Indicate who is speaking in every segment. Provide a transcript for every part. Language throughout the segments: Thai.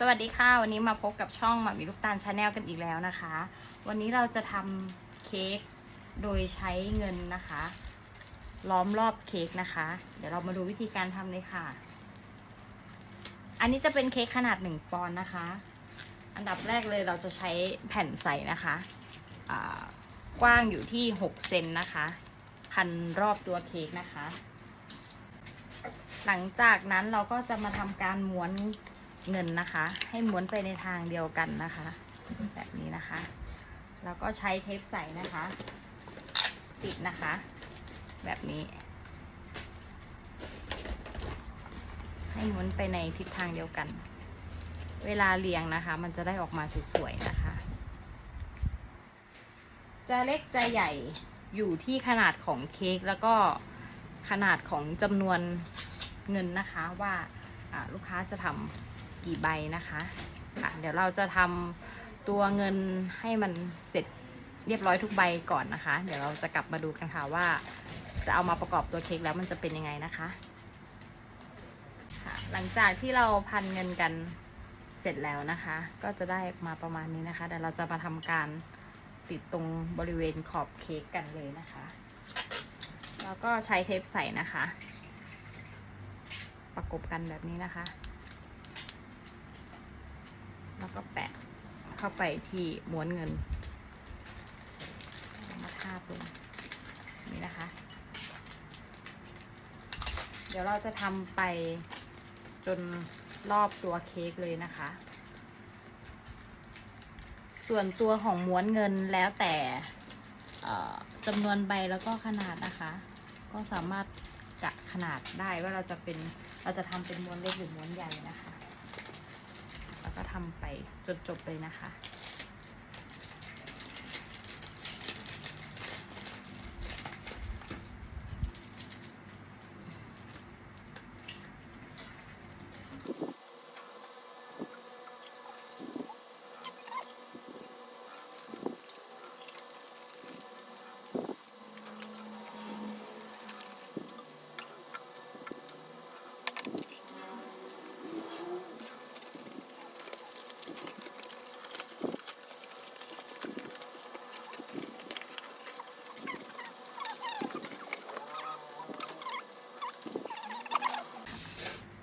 Speaker 1: สวัสดีค่ะวันนี้มาพบกับช่องหมามีลูกตาลชาแนลกันอีกแล้วนะคะ วันนี้เราจะทำเค้กโดยใช้เงินนะคะ ล้อมรอบเค้กนะคะ เดี๋ยวเรามาดูวิธีการทำเลยค่ะ อันนี้จะเป็นเค้กขนาด 1 ปอนด์นะคะ อันดับแรกเลยเราจะใช้แผ่นใสนะคะกว้างอยู่ที่ 6 เซนนะคะ พันรอบตัวเค้กนะคะ หลังจากนั้นเราก็จะมาทำการม้วน เงินนะคะ ให้ม้วนไปในทางเดียวกันนะคะ แบบนี้นะคะ แล้วก็ใช้เทปใสนะคะ ติดนะคะ แบบนี้ ให้ม้วนไปในทิศทางเดียวกัน เวลาเรียงนะคะ มันจะได้ออกมาสวยๆนะคะ จะเล็กจะใหญ่อยู่ที่ขนาดของเค้กแล้วก็ขนาดของจำนวนเงินนะคะว่าอ่าลูกค้าจะทำ กี่ใบนะคะค่ะเดี๋ยวเราจะทำตัวเงินให้มันเสร็จเรียบร้อยทุกใบก่อนนะคะ เดี๋ยวเราจะกลับมาดูกันค่ะว่า จะเอามาประกอบตัวเค้กแล้วมันจะเป็นยังไงนะคะค่ะหลังจากที่เราพันเงินกันเสร็จแล้วนะคะ ก็จะได้มาประมาณนี้นะคะเดี๋ยวเราจะมาทำการติดตรงบริเวณขอบเค้กกันเลยนะคะ แล้วก็ใช้เทปใส่นะคะ ประกบกันแบบนี้นะคะ แล้วก็แปะเข้าไปที่ม้วนเงิน มาทาบลงนี่นะคะ เดี๋ยวเราจะทำไปจนรอบตัวเค้กเลยนะคะ ส่วนตัวของม้วนเงินแล้วแต่จำนวนใบแล้วก็ขนาดนะคะ ก็สามารถกะขนาดได้ว่าเราจะเป็นเราจะทำเป็นม้วนเล็กหรือม้วนใหญ่นะคะ แล้วก็ทำไปจนจบเลยนะคะ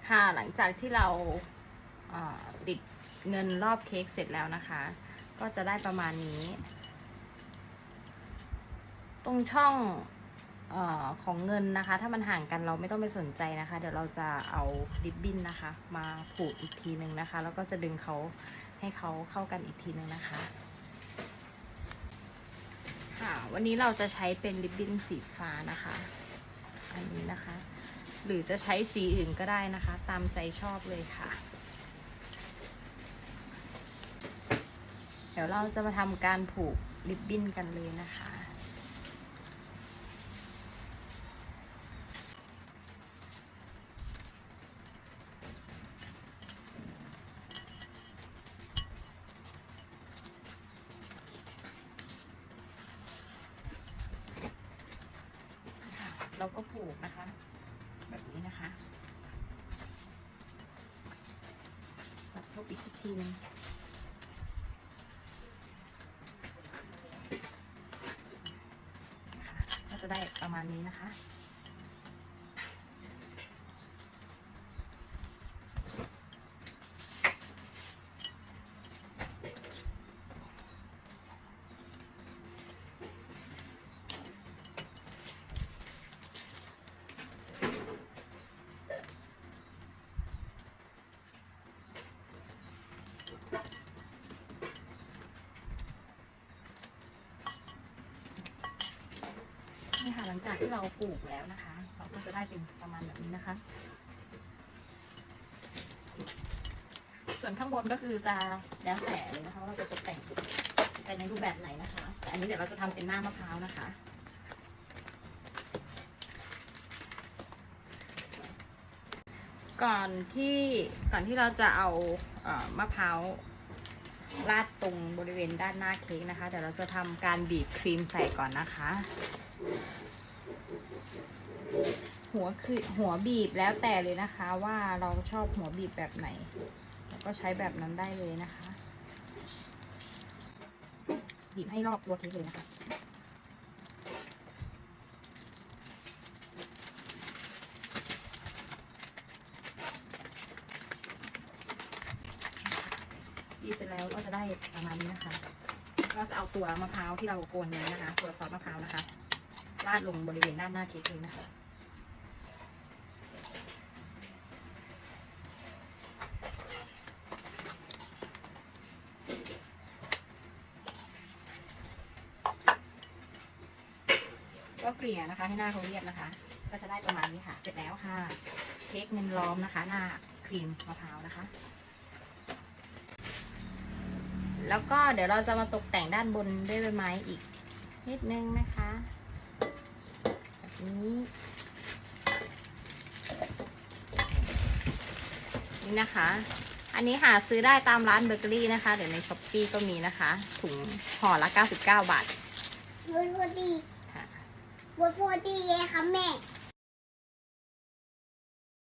Speaker 1: ค่ะหลังจากที่เราติดเงินรอบเค้กเสร็จแล้วนะคะ ก็จะได้ประมาณนี้ ตรงช่องออของเงินนะคะ ถ้ามันห่างกันเราไม่ต้องไปสนใจนะคะ เดี๋ยวเราจะเอาริบบิ้นนะคะ มาผูกอีกทีหนึ่งนะคะ แล้วก็จะดึงเขาให้เขาเข้ากันอีกทีหนึ่งนะคะค่ะวันนี้เราจะใช้เป็นริบบิ้นสีฟ้านะคะ อันนี้นะคะ หรือจะใช้สีอื่นก็ได้นะคะ ตามใจชอบเลยค่ะ เดี๋ยวเราจะมาทำการผูกริบบิ้นกันเลยนะคะเราก็ผูกนะคะ นะคะตัดทบอีกสักทีหนึงนะคะก็จะได้ประมาณนี้นะคะ นี่ค่ะหลังจากที่เราปลูกแล้วนะคะ เราก็จะได้เป็นประมาณแบบนี้นะคะ ส่วนข้างบนก็คือจะแล้วแต่เลยนะคะว่าเราจะตกแต่งไปในรูปแบบไหนนะคะ แต่อันนี้เดี๋ยวเราจะทำเป็นหน้ามะพร้าวนะคะ ก่อนที่ก่อนที่เราจะเอาเออมะพร้าวราดตรงบริเวณด้านหน้าเค้กนะคะเดี๋ยวเราจะทำการบีบครีมใส่ก่อนนะคะ หัวครีหัวบีบแล้วแต่เลยนะคะว่าเราชอบหัวบีบแบบไหนก็ใช้แบบนั้นได้เลยนะคะ บีบให้รอบตัวเค้กเลยนะคะ บีเสร็จแล้วก็จะได้ประมาณนี้นะคะ เราจะเอาตัวมะพร้าวที่เราโกนนี้นะคะ ตัวซอสมะพร้าวนะคะ ราดลงบริเวณด้านหน้าเค้กเลยนะคะ ก็เกลี่ยนะคะให้หน้าเขาเรียบนะคะ ก็จะได้ประมาณนี้ค่ะ เสร็จแล้วค่ะ เค้กเมนล้อมนะคะ หน้าครีมมะพร้าวนะคะ แล้วก็เดี๋ยวเราจะมาตกแต่งด้านบนด้วยใบไม้อีก นิดนึงนะคะ แบบนี้นี่นะคะ อันนี้หาซื้อได้ตามร้านเบเกอรี่นะคะ เดี๋ยวในช้อปปีก็มีนะคะ ถุงห่อละ 99 บาท
Speaker 2: บดพอดี
Speaker 1: ค่ะ
Speaker 2: บดพอดีเลยค่ะแม่